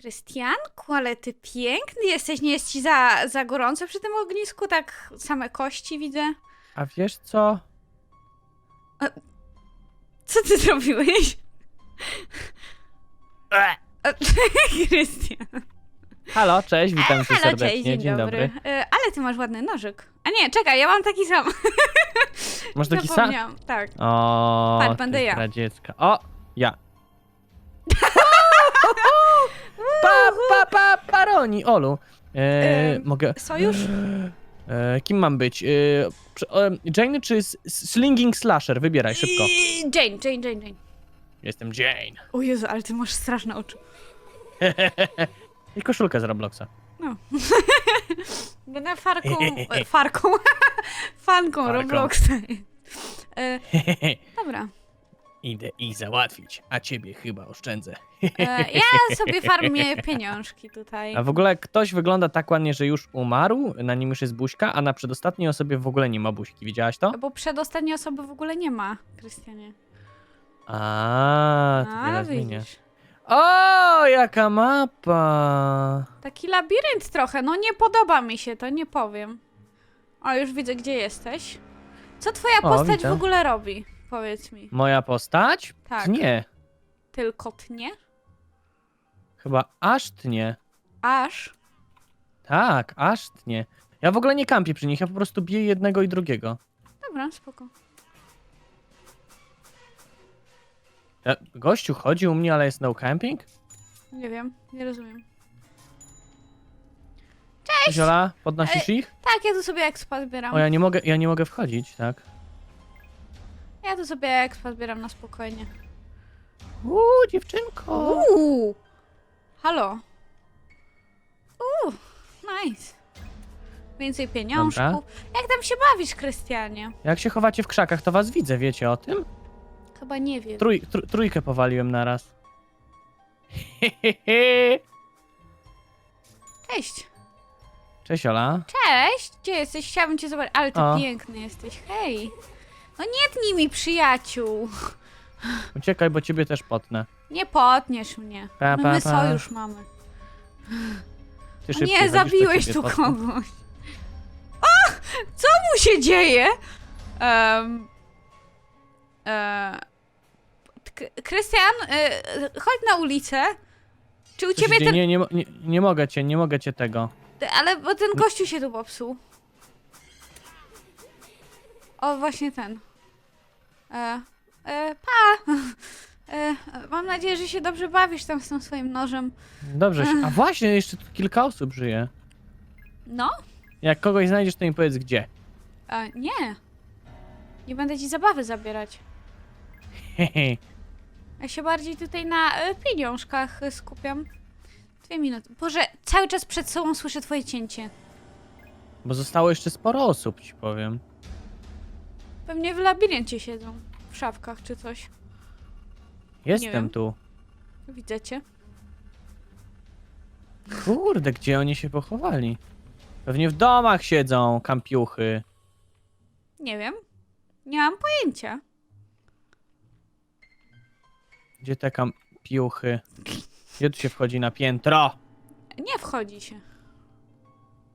Krystianku, ale ty piękny jesteś, nie jest ci za, za gorąco przy tym ognisku? Tak same kości widzę. A wiesz co? Co ty zrobiłeś? Krystian. Halo, cześć, witam cię Halo, serdecznie. cześć, dzień, dobry. E, Ale ty masz ładny nożyk. A nie, czekaj, ja mam taki sam. Masz taki sam? Zapomniałam, Tak. O, Patrz, będę ty ja. Radziecka. O, ja. Pa, pa, pa, paroni, Olu. E, Em, mogę... Sojusz? E, kim mam być? E, e, Jane czy s- Slinging Slasher? Wybieraj szybko. I- Jane, Jane, Jane, Jane. Jestem Jane. O Jezu, ale ty masz straszne oczy. I koszulkę z Robloxa. Będę farką, e, farką, fanką Farką. Robloxa. E, dobra. Idę ich załatwić, a ciebie chyba oszczędzę. E, ja sobie farmię pieniążki tutaj. A w ogóle ktoś wygląda tak ładnie, że już umarł, na nim już jest buźka, a na przedostatniej osobie w ogóle nie ma buźki. Widziałaś to? Bo przedostatniej osoby w ogóle nie ma, Krystianie. A, to wiele zmienia. O, jaka mapa! Taki labirynt trochę, no nie podoba mi się to, nie powiem. O, już widzę, gdzie jesteś. Co twoja O, postać widzę. w ogóle robi? Powiedz mi. Moja postać? Tak. Nie, Tylko tnie? Chyba aż tnie. Aż? Tak, aż tnie. Ja w ogóle nie kampię przy nich, ja po prostu biję jednego i drugiego. Dobra, spoko. Ja, gościu chodzi u mnie, ale jest no camping? Nie wiem, nie rozumiem. Cześć! Ziola, podnosisz ich? Tak, ja tu sobie expa zbieram. O, ja nie mogę, ja nie mogę wchodzić, tak? Ja tu sobie expa zbieram na spokojnie. Uuu, dziewczynko! Uuu! Halo. Uuu, nice. Więcej pieniążków. Dobra. Jak tam się bawisz, Krystianie? Jak się chowacie w krzakach, to was widzę, wiecie o tym? Chyba nie wiem. Trój, tr trójkę powaliłem naraz. Cześć. Cześć Ola. Cześć. Gdzie jesteś? Chciałabym cię zobaczyć. Ale ty O. piękny jesteś. Hej. No nie tnij mi przyjaciół. Uciekaj, bo ciebie też potnę. Nie potniesz mnie. Pa, No pa, my pa. sojusz mamy. Ty O szybciej nie, chodzisz, to zabiłeś ciebie tu kogoś. O! Co mu się dzieje? Um, e, K- Krystian, e, chodź na ulicę. Czy u Co się ciebie dzieje? ten... Nie, nie, mo- nie, nie mogę cię, nie mogę cię tego. Ale bo ten gościu się tu popsuł. O, właśnie ten. E, e, pa! E, mam nadzieję, że się dobrze bawisz tam z tym swoim nożem. Dobrze, się- a właśnie, jeszcze tu kilka osób żyje. No? Jak kogoś znajdziesz, to mi powiedz gdzie. E, nie. Nie będę ci zabawy zabierać. Hehe. Ja się bardziej tutaj na e, pieniążkach e, skupiam. Dwie minuty. Boże, cały czas przed sobą słyszę twoje cięcie. Bo zostało jeszcze sporo osób, ci powiem. Pewnie w labiryncie siedzą. W szafkach czy coś. Jestem wiem. tu. Widzę cię. Kurde, gdzie oni się pochowali? Pewnie w domach siedzą, kampiuchy. Nie wiem. Nie mam pojęcia. Gdzie te kampiuchy? Gdzie tu się wchodzi na piętro? Nie wchodzi się.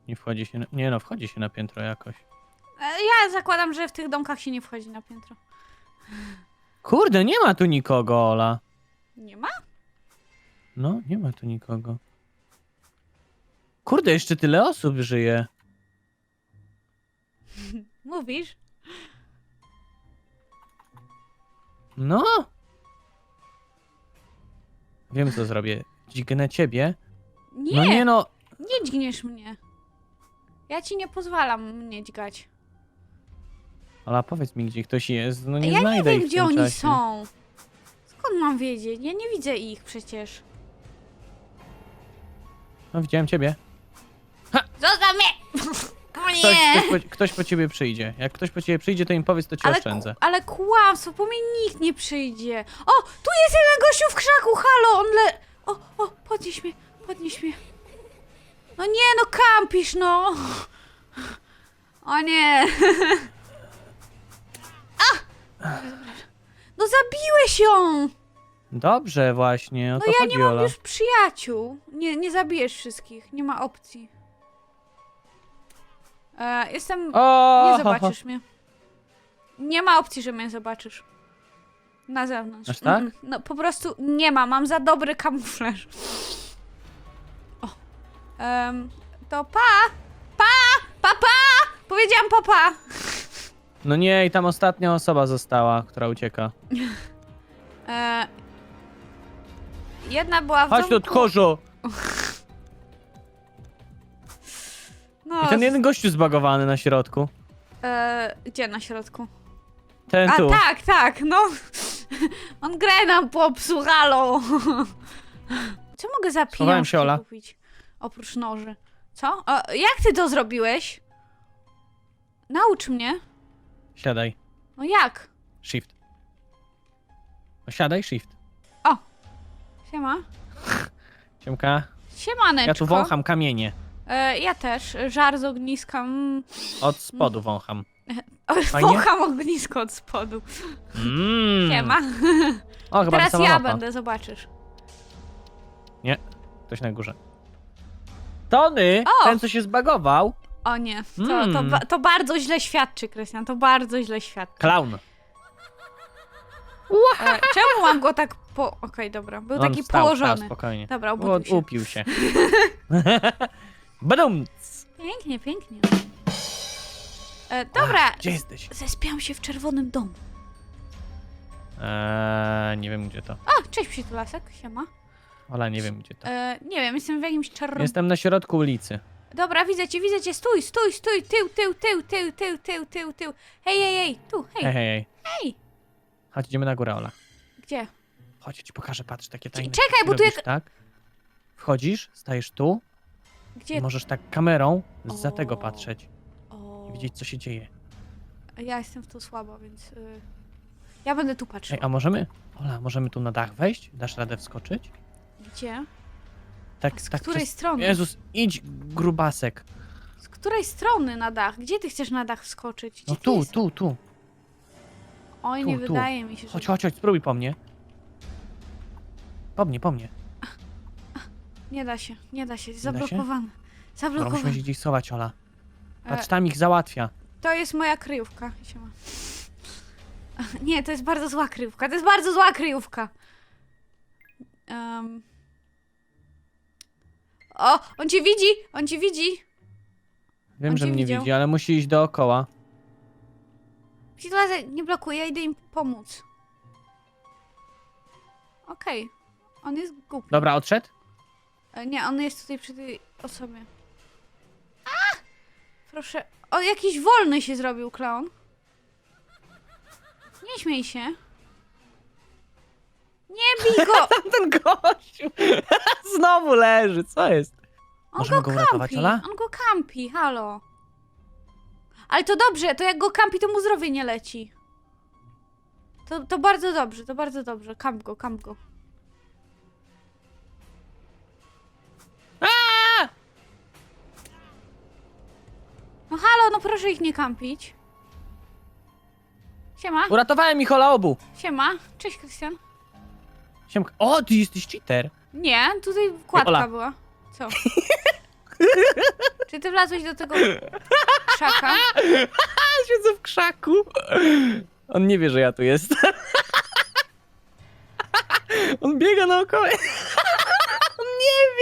Nie wchodzi się, na... nie no, wchodzi się na piętro jakoś. E, Ja zakładam, że w tych domkach się nie wchodzi na piętro. Kurde, nie ma tu nikogo, Ola. Nie ma? No, nie ma tu nikogo. Kurde, jeszcze tyle osób żyje. Mówisz? No. Wiem, co zrobię. Dźgnę ciebie. Nie, No nie nie, no. dźgniesz mnie. Ja ci nie pozwalam mnie dźgać. Ola, powiedz mi, gdzie ktoś jest. No nie ja nie znajdę wiem, ich w gdzie tym oni czasie. są. Skąd mam wiedzieć? Ja nie widzę ich przecież. No, widziałem ciebie. Zostaw mnie! Ktoś, nie! ktoś, po, ktoś po ciebie przyjdzie. Jak ktoś po ciebie przyjdzie, to im powiedz, to ci Ale, oszczędzę. ku- ale kłamstwo, po mnie nikt nie przyjdzie. O, tu jest jeden gościu w krzaku, halo, on le... O, o, podnieś mnie, podnieś mnie. No nie, no kampisz, no. O nie. No zabiłeś ją! Dobrze właśnie, o to No ja chodzi, nie mam Ola. już przyjaciół. Nie, nie zabijesz wszystkich. Nie ma opcji. E, jestem... O, Nie zobaczysz mnie. Nie ma opcji, że mnie zobaczysz. Na zewnątrz. Aż tak? Mm, No po prostu nie ma. Mam za dobry kamuflaż. O. Em, to pa! Pa! Pa, pa! Powiedziałam pa, pa! No nie, i tam ostatnia osoba została, która ucieka. E, jedna była w Chodź tu, domku... tchórzu! No, I ten jeden gościu zbagowany na środku. e, gdzie na środku? Ten A tu. tak, tak, no. On grę nam popsuł, halo. Co mogę za Schowałem się, Ola. kupić? Oprócz noży. Co? O, jak ty to zrobiłeś? Naucz mnie. Siadaj. No jak? Shift. No siadaj, shift. Siema. Siemka. Siemaneczko. Ja tu wącham kamienie. E, ja też. Żar z ogniska. Mm. Od spodu wącham. O, Fajnie? Wącham ognisko od spodu. Mmm. Siema. O, chyba Teraz ja będę, zobaczysz. Ktoś na górze. Tony, O! ten co się zbagował. O nie, to, to, Mm. ba- to bardzo źle świadczy, Krystian, to bardzo źle świadczy. Klaun. E, czemu mam go tak po... Okej, dobra, był On taki wstał, położony. Wstał, spokojnie. Dobra, U, obudził się. upił się. Badum. Pięknie, pięknie. E, dobra, Gdzie jesteś? zespiałam się w czerwonym domu. Eee, nie wiem gdzie to. O, cześć przytulasek, siema. Ola, nie wiem gdzie to. E, nie wiem, jestem w jakimś czerwonym... Jestem na środku ulicy. Dobra, widzę cię, widzę cię, stój, stój, stój, tył, tył, tył, tył, tył, tył, tył, tył. Hej, hej, hej, tu, Hej, hej, hej, hej. hej. Chodź, idziemy na górę, Ola. Gdzie? Chodź, ci pokażę, patrz, takie tajne czekaj, bo tu robisz, jak- tak? Wchodzisz, stajesz tu i Gdzie? możesz tak kamerą za O. tego patrzeć O, i widzieć, co się dzieje. ja jestem w to słaba, więc... Y... Ja będę tu patrzyła. Ej, a możemy, Ola, możemy tu na dach wejść? Dasz radę wskoczyć? Gdzie? Tak, Z tak. której przez- strony? Jezus, idź, grubasek. Z której strony na dach? Gdzie ty chcesz na dach wskoczyć? Gdzie No ty tu, jest- tu, tu. Oj, tu, nie tu. wydaje mi się, że... Chodź, chodź, chodź, spróbuj po mnie. Po mnie, po mnie. Nie da się, nie da się, zablokowane. Dobra, musimy Zablokowane. się gdzieś schować, Ola. E, Patrz, tam ich załatwia. to jest moja kryjówka. Siema. Nie, to jest bardzo zła kryjówka. To jest bardzo zła kryjówka. Em. O, on cię widzi! On cię widzi! Wiem, on że cię mnie widział. widzi, ale musi iść dookoła. Psitlazę nie blokuje, ja idę im pomóc. Okej. On jest głupi. Dobra, odszedł? E, Nie, on jest tutaj przy tej osobie. A! Proszę. O, jakiś wolny się zrobił clown. Nie śmiej się. Nie bij go! Ten gościu znowu leży, co jest? On Możemy go go uratować, kampi. Ola? On go kampi, halo. Ale to dobrze, to jak go kampi, to mu zdrowie nie leci. To, to bardzo dobrze, to bardzo dobrze. Kamp go, kamp go. No halo, no proszę ich nie kampić. Siema, Uratowałem ich Ola obu. siema. Cześć, Krystian. Siemka. O, ty jesteś cheater. Nie, tutaj wkładka Ola. była. Co? Czy ty wlazłeś do tego krzaka? Siedzę w krzaku. On nie wie, że ja tu jestem. On biega naokoło.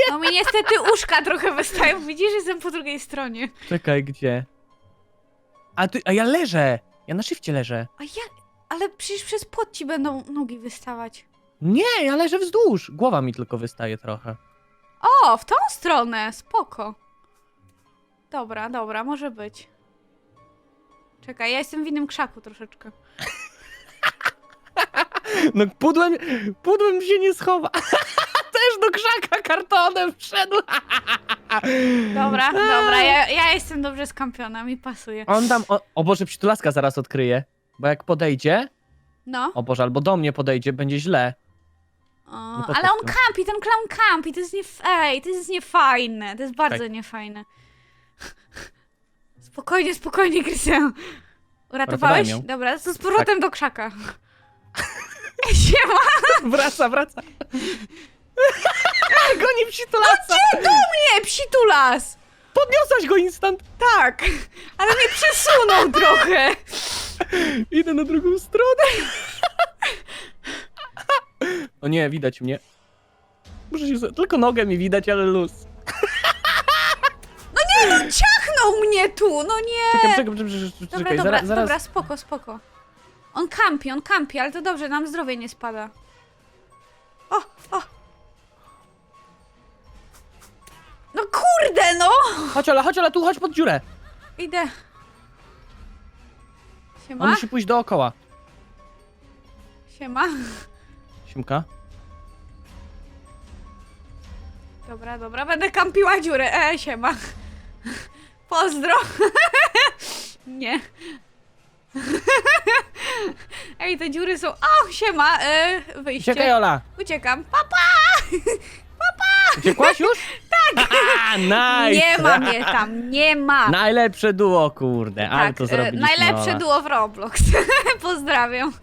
No mi niestety uszka trochę wystają. Widzisz, że jestem po drugiej stronie. Czekaj, gdzie? A ty, a ja leżę. Ja na szybcie leżę. A jak? Ale przecież przez płot ci będą nogi wystawać. Nie, ja leżę wzdłuż. Głowa mi tylko wystaje trochę. O, w tą stronę, spoko. Dobra, dobra, może być. Czekaj, ja jestem w innym krzaku troszeczkę. No pudłem, pudłem się nie schowa. Też do krzaka kartonem wszedł. Dobra, dobra, ja, ja jestem dobrze skampiona, mi pasuje. On tam, o, o Boże, przytulaska zaraz odkryje. Bo jak podejdzie, No, o Boże, albo do mnie podejdzie, będzie źle. O, nie ale on podchodź kampi, ten clown kampi, to jest nie... Ej, to jest niefajne, to jest bardzo Czekaj. niefajne. Spokojnie, spokojnie, Krystian. Uratowałem Uratowałeś? ją. Dobra, to z powrotem do krzaka. Siema! Wraca, wraca. Goni psitulasa. Do mnie, psitulas! Podniosłaś go instant. Tak, ale mnie przesunął trochę. Idę na drugą stronę. O nie, widać mnie. Muszę się... Tylko nogę mi widać, ale luz. Ciachnął mnie tu, no nie! Czekaj, czekaj, Dobra, czekaj. dobra, zaraz, zaraz. dobra, spoko, spoko. On kampi, on kampi, ale to dobrze, nam zdrowie nie spada. O, o! No kurde, no! Chodź Ola, chodź Ola, tu chodź pod dziurę. Idę. On Siema, musi pójść dookoła. siema. Siemka. Dobra, dobra, będę kampiła dziurę. E, siema. Pozdro. Nie. Ej, te dziury są... O, siema, e, wyjście. Uciekaj Ola. Uciekam. Papa! Uciekłaś już? tak. nice. Nie ma mnie tam, nie ma. Najlepsze duo, kurde. Ale tak, to e, zrobiliśmy, najlepsze Ola. duo w Roblox. Pozdrawiam.